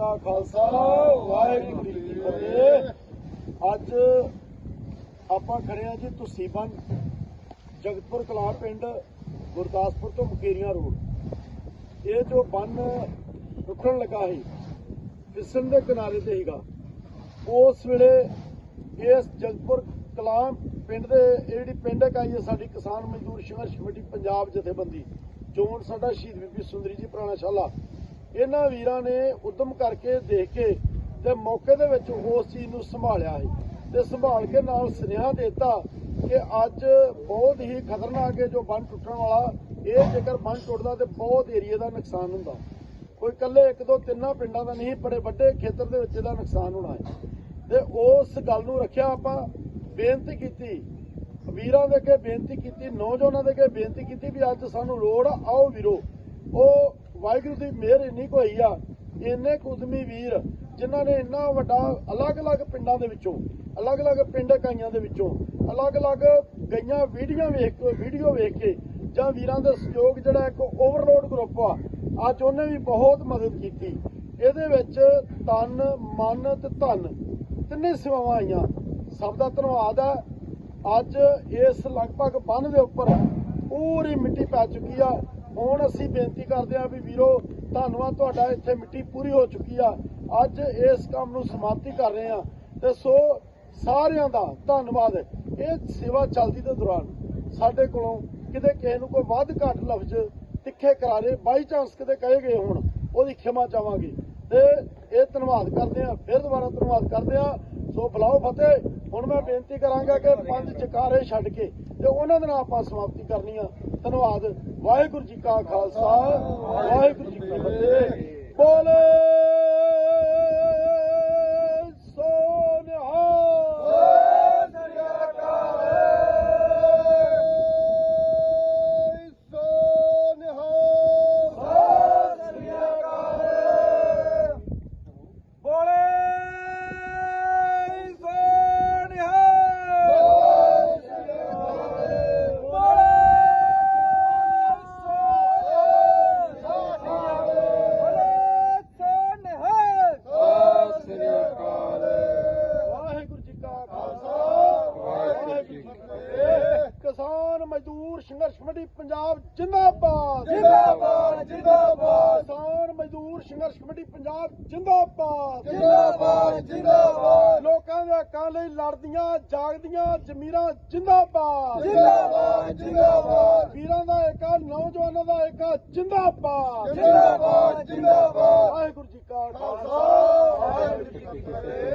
ਕਾ ਖਾਲਸਾ, ਵਾਹਿਗੁਰੂ ਜੀ ਕੀ ਫਤਿਹ। ਅੱਜ ਆਪਾਂ ਖੜੇ ਆ ਜੀ ਤੁਸੀਬਨ ਜਗਤਪੁਰ ਕਲਾ ਪਿੰਡ, ਗੁਰਦਾਸਪੁਰ ਤੋਂ ਮੁਕੇਰੀਆਂ ਰੋਡ। ਇਹ ਜੋ ਬੰਨ ਟੁੱਟਣ ਲੱਗਾ ਸੀ, ਫਿਸਣ ਦੇ ਕਿਨਾਰੇ ਤੇ ਹੀਗਾ ਉਸ ਵੇਲੇ ਇਸ ਜਗਤਪੁਰ ਕਲਾ ਪਿੰਡ ਦੇ ਜਿਹੜੀ ਪਿੰਡ ਇਕਾਈ ਹੈ ਸਾਡੀ ਕਿਸਾਨ ਮਜ਼ਦੂਰ ਸੰਘਰਸ਼ ਕਮੇਟੀ ਪੰਜਾਬ ਜਥੇਬੰਦੀ, ਚੋਣ ਸਾਡਾ ਸ਼ਹੀਦ ਬੀਬੀ ਸੁੰਦਰੀ ਜੀ ਪੁਰਾਣਾ ਸ਼ਾਲਾ। ਇਹਨਾਂ ਵੀਰਾਂ ਨੇ ਉਦਮ ਕਰਕੇ ਦੇਖ ਕੇ ਤੇ ਮੌਕੇ ਦੇ ਵਿੱਚ ਉਸ ਚੀਜ਼ ਨੂੰ ਸੰਭਾਲਿਆ ਹੈ ਤੇ ਸੰਭਾਲ ਕੇ ਨਾਲ ਸੁਨੇਹਾ ਦਿੱਤਾ ਕਿ ਅੱਜ ਬਹੁਤ ਹੀ ਖਤਰਨਾਕ ਹੈ ਜੋ ਬੰਨ ਟੁੱਟਣ ਵਾਲਾ, ਇਹ ਜੇਕਰ ਬੰਨ ਟੁੱਟਦਾ ਤੇ ਬਹੁਤ ਏਰੀਆ ਦਾ ਨੁਕਸਾਨ ਹੁੰਦਾ। ਕੋਈ ਇਕੱਲੇ ਇੱਕ ਦੋ ਤਿੰਨਾਂ ਪਿੰਡਾਂ ਦਾ ਨਹੀਂ, ਬੜੇ ਵੱਡੇ ਖੇਤਰ ਦੇ ਵਿੱਚ ਇਹਦਾ ਨੁਕਸਾਨ ਹੋਣਾ ਹੈ। ਤੇ ਉਸ ਗੱਲ ਨੂੰ ਰੱਖਿਆ ਆਪਾਂ, ਬੇਨਤੀ ਕੀਤੀ। ਵੀਰਾਂ ਦੇ ਅੱਗੇ ਬੇਨਤੀ ਕੀਤੀ, ਨੌਜਵਾਨਾਂ ਦੇ ਅੱਗੇ ਬੇਨਤੀ ਕੀਤੀ ਵੀ ਅੱਜ ਸਾਨੂੰ ਲੋੜ ਆਓ ਵੀਰੋ। ਉਹ ਵਾਹਿਗੁਰੂ ਦੀ ਮਿਹਰ ਇੰਨੀ ਕੁ ਹੋਈ ਆ, ਇੰਨੇ ਕੁਦਮੀ ਵੀਰ ਜਿਨ੍ਹਾਂ ਨੇ ਇੰਨਾ ਵੱਡਾ ਅਲੱਗ-ਅਲੱਗ ਪਿੰਡਾਂ ਦੇ ਵਿੱਚੋਂ, ਅਲੱਗ-ਅਲੱਗ ਪਿੰਡ ਇਕਾਈਆਂ ਦੇ ਵਿੱਚੋਂ, ਅਲੱਗ-ਅਲੱਗ ਗਈਆਂ ਵੀਡੀਓ ਵੇਖ ਕੇ, ਵੀਡੀਓ ਵੇਖ ਕੇ ਜਾਂ ਵੀਰਾਂ ਦਾ ਸਹਿਯੋਗ ਜਿਹੜਾ ਇੱਕ ਓਵਰਲੋਡ ਗਰੁੱਪ ਆ, ਅੱਜ ਉਹਨੇ ਵੀ ਬਹੁਤ ਮਦਦ ਕੀਤੀ। ਇਹਦੇ ਵਿੱਚ ਤਨ, ਮਨ ਤੇ ਧਨ ਤਿੰਨੇ ਸੇਵਾਵਾਂ ਆਈਆਂ। ਸਭ ਦਾ ਧੰਨਵਾਦ ਆ। ਅੱਜ ਇਸ ਲਗਭਗ ਬੰਨ ਦੇ ਉੱਪਰ ਪੂਰੀ ਮਿੱਟੀ ਪੈ ਚੁੱਕੀ ਆ। ਹੁਣ ਅਸੀਂ ਬੇਨਤੀ ਕਰਦੇ ਆ ਵੀ ਵੀਰੋ, ਧੰਨਵਾਦ ਤੁਹਾਡਾ, ਇੱਥੇ ਮਿੱਟੀ ਪੂਰੀ ਹੋ ਚੁੱਕੀ ਆ। ਅੱਜ ਇਸ ਕੰਮ ਨੂੰ ਸਮਾਪਤੀ ਕਰ ਰਹੇ ਆ ਤੇ ਸੋ ਸਾਰਿਆਂ ਦਾ ਧੰਨਵਾਦ। ਇਹ ਸੇਵਾ ਚੱਲਦੀ ਦੇ ਦੌਰਾਨ ਸਾਡੇ ਕੋਲੋਂ ਕਿਤੇ ਕਿਸੇ ਨੂੰ ਕੋਈ ਵੱਧ ਘੱਟ ਲਫ਼ਜ਼ ਤਿੱਖੇ ਕਰਾਰੇ, ਬਾਈ ਚਾਂਸ ਕਿਤੇ ਕਹੇ ਗਏ ਹੋਣ, ਉਹਦੀ ਖਿਮਾ ਚਾਹਾਂਗੇ। ਤੇ ਇਹ ਧੰਨਵਾਦ ਕਰਦੇ ਆ ਫਿਰ ਦੁਬਾਰਾ ਧੰਨਵਾਦ ਕਰਦੇ ਆ ਸੋ ਬੁਲਾਓ ਫਤਿਹ। ਹੁਣ ਮੈਂ ਬੇਨਤੀ ਕਰਾਂਗਾ ਕਿ ਪੰਜ ਚਕਾਰੇ ਛੱਡ ਕੇ ਤੇ ਉਹਨਾਂ ਦੇ ਨਾਲ ਆਪਾਂ ਸਮਾਪਤੀ ਕਰਨੀ ਆ। ਧੰਨਵਾਦ। ਵਾਹਿਗੁਰੂ ਜੀ ਕਾ ਖਾਲਸਾ ਵਾਹਿਗੁਰੂ ਜੀ ਕੀ ਫਤਿਹ। ਬੋਲੇ ਸੋ ਨਿਹਾਲ ਸੋ ਨਿਹਾਲ ਬੋਲੇ ਸੋਨਿਹਾ ਬੋਲੇ ਵਾਹਿਗੁਰੂ ਜੀ ਕਾ ਖਾਲਸਾ ਵਾਹਿਗੁਰੂ ਜੀ ਕੀ ਫਤਿਹ ਕਿਸਾਨ ਮਜ਼ਦੂਰ ਸੰਘਰਸ਼ ਕਮੇਟੀ ਪੰਜਾਬ ਜਿੰਦਾਬਾਦ ਜਿੰਦਾਬਾਦ, ਜਿੰਦਾਬਾਦ। ਕਿਸਾਨ ਮਜ਼ਦੂਰ ਸੰਘਰਸ਼ ਕਮੇਟੀ ਪੰਜਾਬ ਜਿੰਦਾਬਾਦ ਜਿੰਦਾਬਾਦ, ਜਿੰਦਾਬਾਦ। ਲੋਕਾਂ ਦੇ ਹੱਕਾਂ ਲਈ ਲੜਦੀਆਂ ਜਾਗਦੀਆਂ ਜ਼ਮੀਰਾਂ ਜਿੰਦਾਬਾਦ ਜਿੰਦਾਬਾਦ, ਜਿੰਦਾਬਾਦ। ਵੀਰਾਂ ਦਾ ਏਕਾ ਨੌਜਵਾਨਾਂ ਦਾ ਏਕਾ ਜਿੰਦਾਬਾਦ ਜਿੰਦਾਬਾਦ, ਜਿੰਦਾਬਾਦ। ਵਾਹਿਗੁਰੂ ਜੀ ਕਾ ਖਾਲਸਾ ਵਾਹਿਗੁਰੂ ਜੀ ਕੀ ਫਤਿਹ